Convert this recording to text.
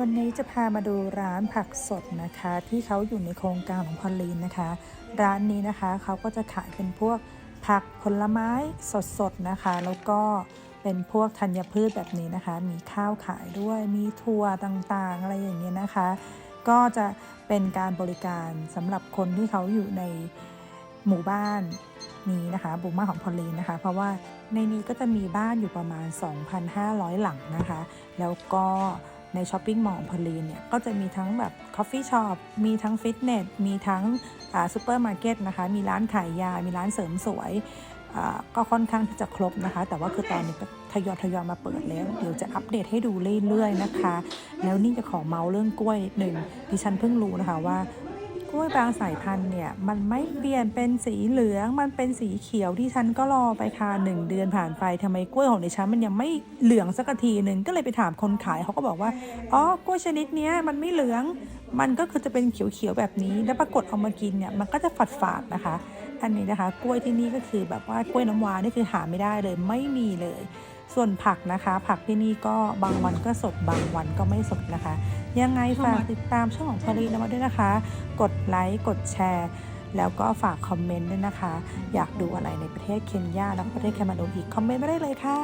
วันนี้จะพามาดูร้านผักสดนะคะ ที่เขาอยู่ในโครงการของพอลีนนะคะ ร้านนี้นะคะเขาก็จะขายเป็นพวกผักผลไม้สดๆนะคะ แล้วก็เป็นพวกธัญพืชแบบนี้นะคะ มีข้าวขายด้วยมีถั่วต่างๆ อะไรอย่างเงี้ยนะคะ ก็จะเป็นการบริการสำหรับคนที่เขาอยู่ในหมู่บ้านนี้นะคะบุมมาของพอลลีนนะคะ เพราะว่าในนี้ก็จะมีบ้านอยู่ประมาณ 2,500 หลังนะคะ แล้วก็ ในช้อปปิ้งมอลล์ของพอลีนเนี่ยก็จะมีทั้งแบบคอฟฟี่ช็อปมีทั้งฟิตเนสมีทั้งซูเปอร์มาร์เก็ตนะคะมีร้านขายยา มีร้านเสริมสวยก็ค่อนข้างที่จะครบนะคะ แต่ว่าคือตอนนี้ก็ทยอยทยอยมาเปิดแล้ว เดี๋ยวจะอัปเดตให้ดูเรื่อยๆนะคะ แล้วนี่จะขอเมาส์เรื่องกล้วยหนึ่งดิฉันเพิ่งรู้นะคะว่า ล้วยบางสายพันธุ์เนี่ยมันไม่เปลี่ยนเป็นสีเหลืองมันเป็นสีเขียวที่ฉันก็รอไปค่ะหนึ่งเดือนผ่านไปทำไมกล้วยของดิฉันมันยังไม่เหลืองสักทีหนึ่งก็เลยไปถามคนขายเขาก็บอกว่าอ๋อกล้วยชนิดนี้มันไม่เหลือง มันก็คือจะเป็นเขียวๆแบบนี้ แล้วปรากฏเอามากินเนี่ยมันก็จะฝาดๆนะคะ อันนี้นะคะ กล้วยที่นี่ก็คือแบบว่ากล้วยน้ำว้านี่คือหาไม่ได้เลยไม่มีเลย ส่วนผักนะคะ ผักที่นี่ก็บางวันก็สดบางวันก็ไม่สดนะคะ ยังไงฝากติดตามช่องของพอลีนมาด้วยนะคะ กดไลค์กดแชร์แล้วก็ฝากคอมเมนต์ด้วยนะคะ อยากดูอะไรในประเทศเคนยาแล้วก็ประเทศแคนาดาอีกคอมเมนต์มาได้เลยค่ะ